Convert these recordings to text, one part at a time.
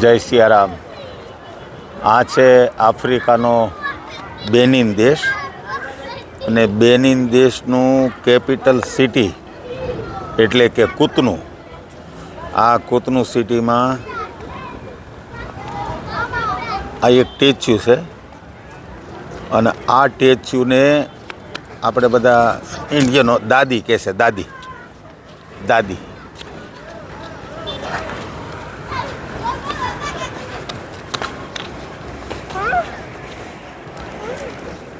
જય સિયારામ. આ છે આફ્રિકાનો બેનિન દેશ અને બેનિન દેશનું કેપિટલ સિટી એટલે કે કૂતનું. આ કૂતનું સિટીમાં આ એક ટેચ્યુ છે અને આ ટેચ્યુને આપણે બધા ઇન્ડિયનો દાદી કહે છે, દાદી. દાદી.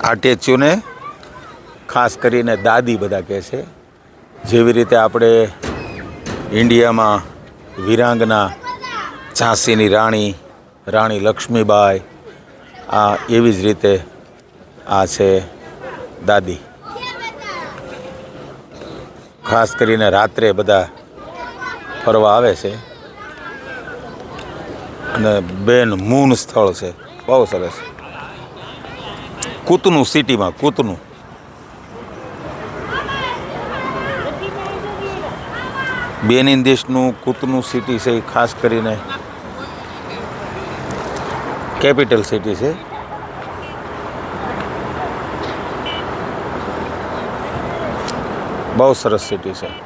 આ ટેચ્યુને ખાસ કરીને દાદી બધા કહે છે, જેવી રીતે આપણે ઇન્ડિયામાં વિરાંગના ઝાંસીની રાણી રાણી લક્ષ્મીબાઈ, આ એવી જ રીતે આ છે દાદી. ખાસ કરીને રાત્રે બધા ફરવા આવે છે. અને બેન મૂન સ્થળ છે. બહુ સરસ. કૂતનું સિટીમાં, કૂતનું. બેનિન દેશનું કૂતનું સિટી છે, ખાસ કરીને કેપિટલ સિટી છે. બહુ સરસ સિટી છે.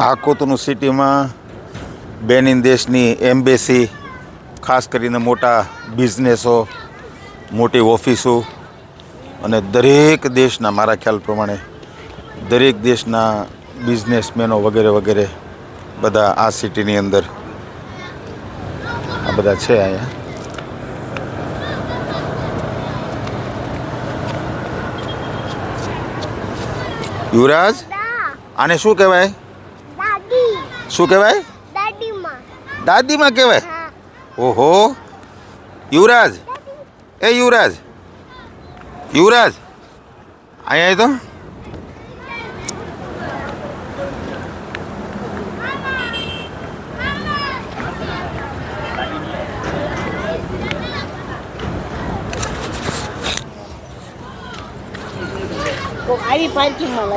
આ કૂતનું સિટીમાં બેનિન દેશની એમ્બેસી ખાસ કરીને મોટા બિઝનેસો મોટી ઓફિસો અને દરેક દેશના મારા ખ્યાલ પ્રમાણે દરેક દેશના બિઝનેસમેનો વગેરે વગેરે બધા આ સિટીની અંદર આ બધા છે અહીંયા. યુવરાજ? આને શું કહેવાય? શું કહેવાય? દાદીમાં. દાદીમાં કહેવાય? ઓહો. યુવરાજ. એ યુવરાજ. યુવરાજ. અહીંયા તો.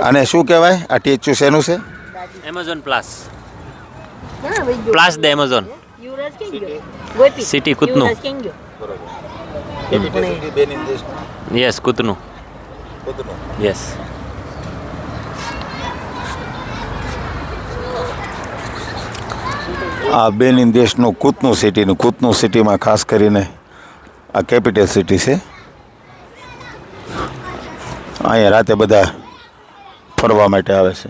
આને શું કહેવાય? આ ટેચ્યુ શેનું છે? Amazon Plus. ના ધ એમેઝોન સિટી કૂતનું City. કૂતનું. યસ આ બેનિન દેશનું કૂતનું સિટીનું કૂતનું સિટીમાં ખાસ કરીને આ કેપિટલ સિટી છે. અહીંયા રાતે બધા ફરવા માટે આવે છે.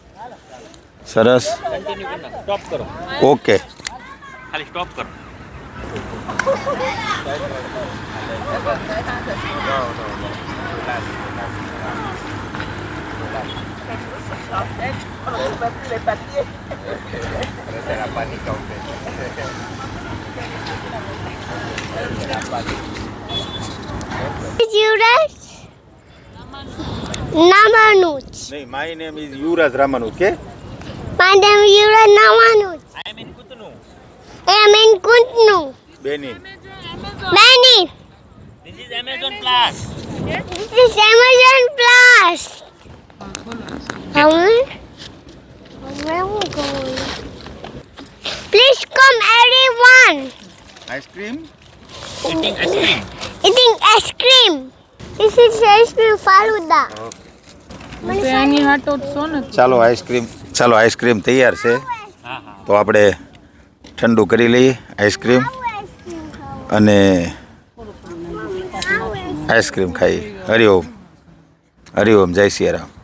સરસ. સ્ટોપ કરો ઓકે. ખાલી સ્ટોપ કરો. યુવરાજ નામાનુજ નહીં my name is Yuvraj Ramanuj કે પાંડમ યુવરાજ નામાનુજ આઈ મીન કૂતનું એ મેન કુંતનું બેનિન બેની this is Amazon Plus. This is Amazon Plus. Home. Where we going? Please come everyone. Ice cream Eating ice cream. Eating ice cream. This is ice cream faluda. તો એની હાટો જ છો ને ચાલો ice cream ચાલો ice cream તૈયાર છે. તો આપણે ઠંડુ કરી લઈએ આઈસ્ક્રીમ અને આઈસ્ક્રીમ ખાઈએ. હરિઓમ. હરિઓમ, જય સિયારામ.